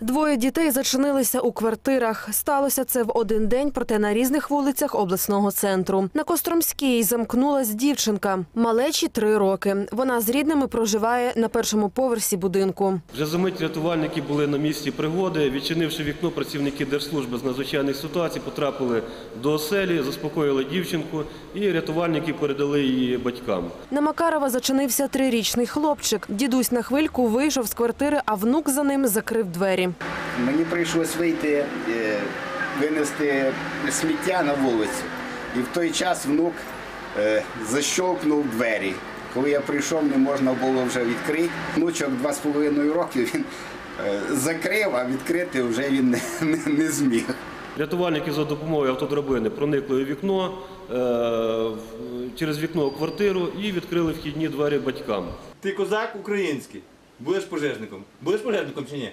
Двоє дітей зачинилися у квартирах. Сталося це в один день, проте на різних вулицях обласного центру. На Костромській замкнулась дівчинка. Малечі три роки. Вона з рідними проживає на першому поверсі будинку. Вже за мить рятувальники були на місці пригоди. Відчинивши вікно, працівники Держслужби з надзвичайних ситуацій потрапили до оселі, заспокоїли дівчинку і рятувальники передали її батькам. На Макарова зачинився трирічний хлопчик. Дідусь на хвильку вийшов з квартири, а внук за ним закрив двері. Мені прийшлось вийти, е, винести сміття на вулицю. І в той час внук е, защовкнув двері. Коли я прийшов, не можна було вже відкрити. Внучок два з половиною років він е, закрив, а відкрити вже він не, не, не зміг. Рятувальники за допомогою автодрабини проникли у вікно через вікно у квартиру і відкрили вхідні двері батькам. Ти козак український. Будеш пожежником. Будеш пожежником чи ні?